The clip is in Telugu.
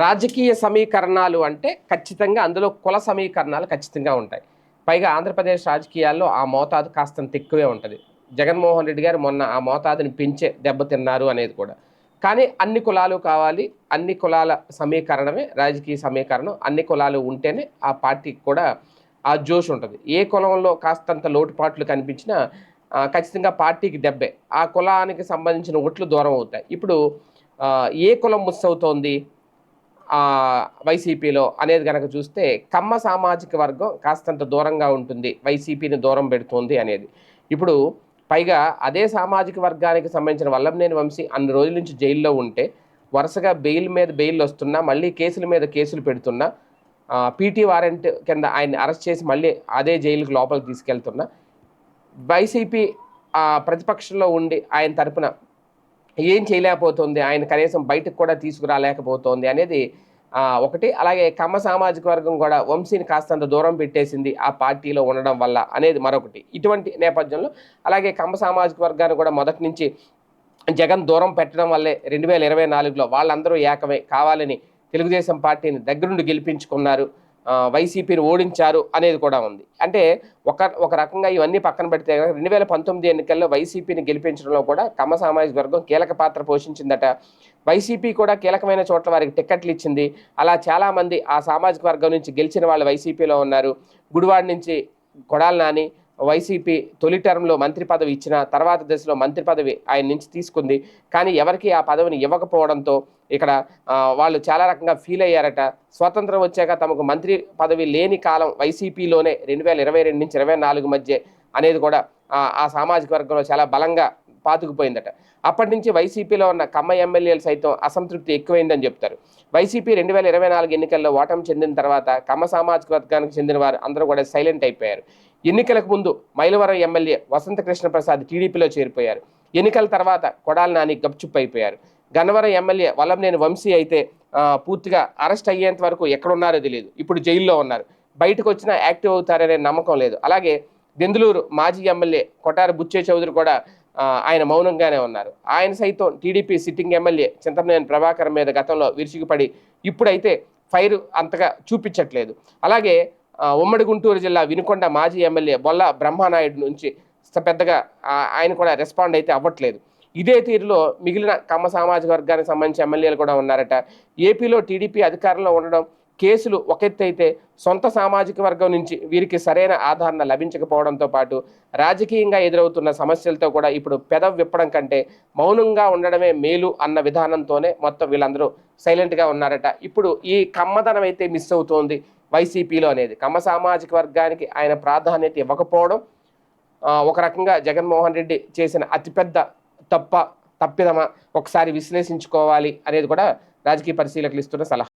రాజకీయ సమీకరణాలు అంటే ఖచ్చితంగా అందులో కుల సమీకరణాలు ఖచ్చితంగా ఉంటాయి. పైగా ఆంధ్రప్రదేశ్ రాజకీయాల్లో ఆ మోతాదు కాస్తంత ఎక్కువే ఉంటుంది. జగన్మోహన్ రెడ్డి గారు మొన్న ఆ మోతాదుని పెంచే దెబ్బతిన్నారు అనేది కూడా. కానీ అన్ని కులాలు కావాలి అన్ని కులాల సమీకరణమే రాజకీయ సమీకరణం. అన్ని కులాలు ఉంటేనే ఆ పార్టీకి కూడా ఆ జోష్ ఉంటుంది. ఏ కులంలో కాస్తంత లోటుపాట్లు కనిపించినా ఖచ్చితంగా పార్టీకి దెబ్బే. ఆ కులానికి సంబంధించిన ఓట్లు దూరం అవుతాయి. ఇప్పుడు ఏ కులం మిస్ అవుతోంది? వైసీపీలో అనేది కనుక చూస్తే కమ్మ సామాజిక వర్గం కాస్తంత దూరంగా ఉంటుంది. వైసీపీని దూరం పెడుతోంది అనేది. ఇప్పుడు పైగా అదే సామాజిక వర్గానికి సంబంధించిన వల్లభనేని వంశీ అన్ని రోజుల నుంచి జైల్లో ఉంటే వరుసగా బెయిల్ మీద బెయిల్ వస్తున్నా మళ్ళీ కేసుల మీద కేసులు పెడుతున్నా పీటీ వారెంట్ కింద ఆయన్ని అరెస్ట్ చేసి మళ్ళీ అదే జైలుకి లోపలికి తీసుకెళ్తున్నా వైసీపీ ప్రతిపక్షంలో ఉండి ఆయన తరపున ఏం చేయలేకపోతుంది? ఆయన కనీసం బయటకు కూడా తీసుకురాలేకపోతుంది అనేది ఒకటి. అలాగే కమ్మ సామాజిక వర్గం కూడా వంశీని కాస్తంత దూరం పెట్టేసింది ఆ పార్టీలో ఉండడం వల్ల అనేది మరొకటి. ఇటువంటి నేపథ్యంలో అలాగే కమ్మ సామాజిక వర్గాన్ని కూడా మొదటి నుంచి జగన్ దూరం పెట్టడం వల్లే రెండు వేల ఇరవై నాలుగులో వాళ్ళందరూ ఏకమై కావాలని తెలుగుదేశం పార్టీని దగ్గరుండి గెలిపించుకున్నారు. వైసీపీని ఓడించారు అనేది కూడా ఉంది. అంటే ఒక ఒక రకంగా ఇవన్నీ పక్కన పెడితే రెండు వేల పంతొమ్మిది ఎన్నికల్లో వైసీపీని గెలిపించడంలో కూడా కమ్మ సామాజిక వర్గం కీలక పాత్ర పోషించిందట. వైసీపీ కూడా కీలకమైన చోట్ల వారికి టిక్కెట్లు ఇచ్చింది. అలా చాలామంది ఆ సామాజిక వర్గం నుంచి గెలిచిన వాళ్ళు వైసీపీలో ఉన్నారు. గుడివాడ నుంచి కొడాలి నాని వైసీపీ తొలి టర్మ్లో మంత్రి పదవి ఇచ్చిన తర్వాత దశలో మంత్రి పదవి ఆయన నుంచి తీసుకుంది. కానీ ఎవరికి ఆ పదవిని ఇవ్వకపోవడంతో ఇక్కడ వాళ్ళు చాలా రకంగా ఫీల్ అయ్యారట. స్వాతంత్రం వచ్చాక తమకు మంత్రి పదవి లేని కాలం వైసీపీలోనే రెండు వేల ఇరవై రెండు నుంచి ఇరవై నాలుగు మధ్య అనేది కూడా ఆ సామాజిక వర్గంలో చాలా బలంగా పాతుకుపోయిందట. అప్పటి నుంచి వైసీపీలో ఉన్న కమ్మ ఎమ్మెల్యేలు సైతం అసంతృప్తి ఎక్కువైందని చెప్తారు. వైసీపీ రెండు వేల ఇరవై నాలుగు ఎన్నికల్లో ఓటమి చెందిన తర్వాత కమ్మ సామాజిక వర్గానికి చెందిన వారు అందరూ కూడా సైలెంట్ అయిపోయారు. ఎన్నికలకు ముందు మైలవరం ఎమ్మెల్యే వసంత కృష్ణప్రసాద్ టీడీపీలో చేరిపోయారు. ఎన్నికల తర్వాత కొడాల నాని గప్చుప్ అయిపోయారు. గన్నవరం ఎమ్మెల్యే వల్లంనేని వంశీ అయితే పూర్తిగా అరెస్ట్ అయ్యేంత వరకు ఎక్కడున్నారో తెలియదు ఇప్పుడు జైల్లో ఉన్నారు. బయటకు వచ్చినా యాక్టివ్ అవుతారనే నమ్మకం లేదు. అలాగే దెందులూరు మాజీ ఎమ్మెల్యే కొటారి బుచ్చే చౌదరి కూడా ఆయన మౌనంగానే ఉన్నారు. ఆయన సైతం TDP sitting MLA Chintamaneni Prabhakar మీద గతంలో విరుచుకుపడి ఇప్పుడైతే ఫైర్ అంతగా చూపించట్లేదు. అలాగే ఉమ్మడి గుంటూరు జిల్లా వినుకొండ మాజీ ఎమ్మెల్యే బొల్ల బ్రహ్మానాయుడు నుంచి పెద్దగా ఆయన కూడా రెస్పాండ్ అయితే అవ్వట్లేదు. ఇదే తీరులో మిగిలిన కమ్మ సామాజిక వర్గానికి సంబంధించి ఎమ్మెల్యేలు కూడా ఉన్నారట. ఏపీలో టీడీపీ అధికారంలో ఉండడం కేసులు ఒక అయితే సొంత సామాజిక వర్గం నుంచి వీరికి సరైన ఆదరణ లభించకపోవడంతో పాటు రాజకీయంగా ఎదురవుతున్న సమస్యలతో కూడా ఇప్పుడు పెదవి విప్పడం కంటే మౌనంగా ఉండడమే మేలు అన్న విధానంతోనే మొత్తం వీళ్ళందరూ సైలెంట్గా ఉన్నారట. ఇప్పుడు ఈ కమ్మదనం అయితే మిస్ అవుతోంది వైసీపీలో అనేది. కమ్మ సామాజిక వర్గానికి ఆయన ప్రాధాన్యత ఇవ్వకపోవడం ఒక రకంగా జగన్మోహన్ రెడ్డి చేసిన అతిపెద్ద తప్ప తప్పిదమా? ఒకసారి విశ్లేషించుకోవాలి అనేది కూడా రాజకీయ పరిశీలకులు ఇస్తున్న సలహా.